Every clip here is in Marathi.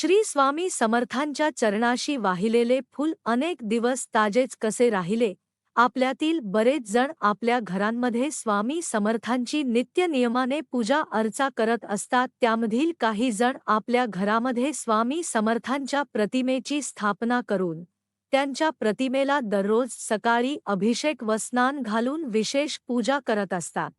श्री स्वामी समर्थांच्या चरणाशी वाहिलेले फूल अनेक दिवस ताजेच कसे राहिले? आपल्यातील बरेच जण आपल्या घरांमध्ये स्वामी समर्थांची नित्य नियमाने पूजा अर्चा करत असतात. त्यामधील काही जण आपल्या घरामध्ये स्वामी समर्थांच्या प्रतिमेची स्थापना करून त्यांच्या प्रतिमेला दररोज सकाळी अभिषेक व स्नान घालून विशेष पूजा करत असतात.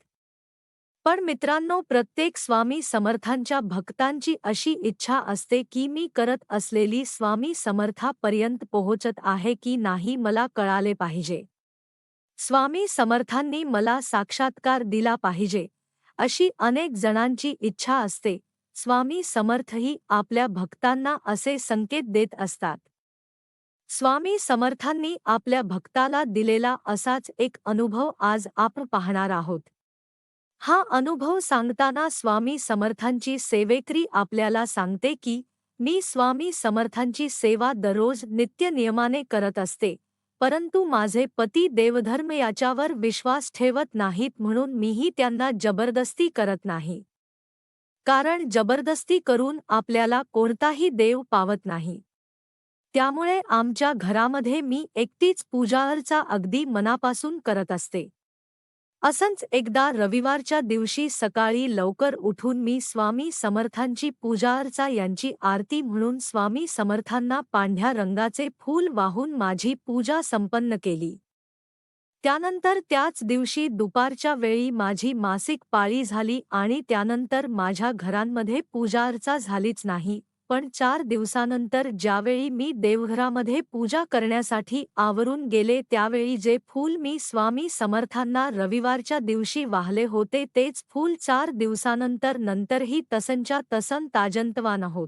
पण मित्रांनो प्रत्येक स्वामी समर्थांच्या भक्तांची अशी इच्छा असते की मी करत असलेली स्वामी समर्थापर्यंत पोहोचत आहे की नाही मला कळाले पाहिजे. स्वामी समर्थांनी मला साक्षात्कार दिला पाहिजे. अशी अनेक जणांची इच्छा असते. स्वामी समर्थही आपल्या भक्तांना असे संकेत देत असतात. स्वामी समर्थांनी आपल्या भक्ताला दिलेला असाच एक अनुभव आज आपण पाहणार आहोत. हा अनुभव सांगताना स्वामी समर्थांची सेवेकरी आपल्याला सांगते की मी स्वामी समर्थांची सेवा दररोज नित्य नियमाने करत असते परंतु माझे पती देवधर्म याच्यावर विश्वास ठेवत नाहीत म्हणून मीही त्यांना जबरदस्ती करत नाही. कारण जबरदस्ती करून आपल्याला कोणताही देव पावत नाही. त्यामुळे आमच्या घरामध्ये मी एकटीच पूजाअर्चा अगदी मनापासून करत असते. असंच एकदा रविवारच्या दिवशी सकाळी लवकर उठून मी स्वामी समर्थांची पूजाअर्चा यांची आरती म्हणून स्वामी समर्थांना पांढ्या रंगाचे फूल वाहून माझी पूजा संपन्न केली. त्यानंतर त्याच दिवशी दुपारच्या वेळी माझी मासिक पाळी झाली आणि त्यानंतर माझ्या घरांमध्ये पूजाअर्चा झालीच नाही. पण चार दिवसानंतर ज्यावेळी मी देवघरामध्ये पूजा करण्यासाठी आवरून गेले त्यावेळी जे फूल मी स्वामी समर्थांना रविवारच्या दिवशी वाहले होते तेच फूल चार दिवसानंतर नंतरही तसंच्या तसन ताजंतवान होत.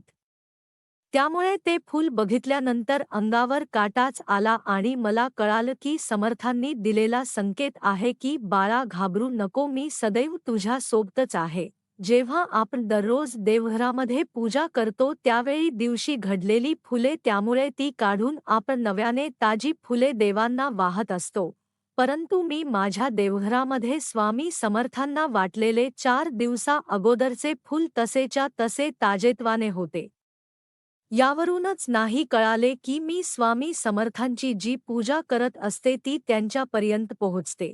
त्यामुळे ते फूल बघितल्यानंतर अंगावर काटाच आला आणि मला कळालं की समर्थांनी दिलेला संकेत आहे की बाळा घाबरू नको मी सदैव तुझ्या सोबतच आहे. जेव्हा आपण दररोज देवघरामध्ये पूजा करतो त्यावेळी दिवशी घडलेली फुले त्यामुळे ती काढून आपण नव्याने ताजी फुले देवांना वाहत असतो. परंतु मी माझ्या देवघरामध्ये स्वामी समर्थांना वाटलेले चार दिवसा अगोदरचे फुल तसेच्या तसे ताजेत्वाने होते. यावरूनच नाही कळाले की मी स्वामी समर्थांची जी पूजा करत असते ती त्यांच्यापर्यंत पोहोचते.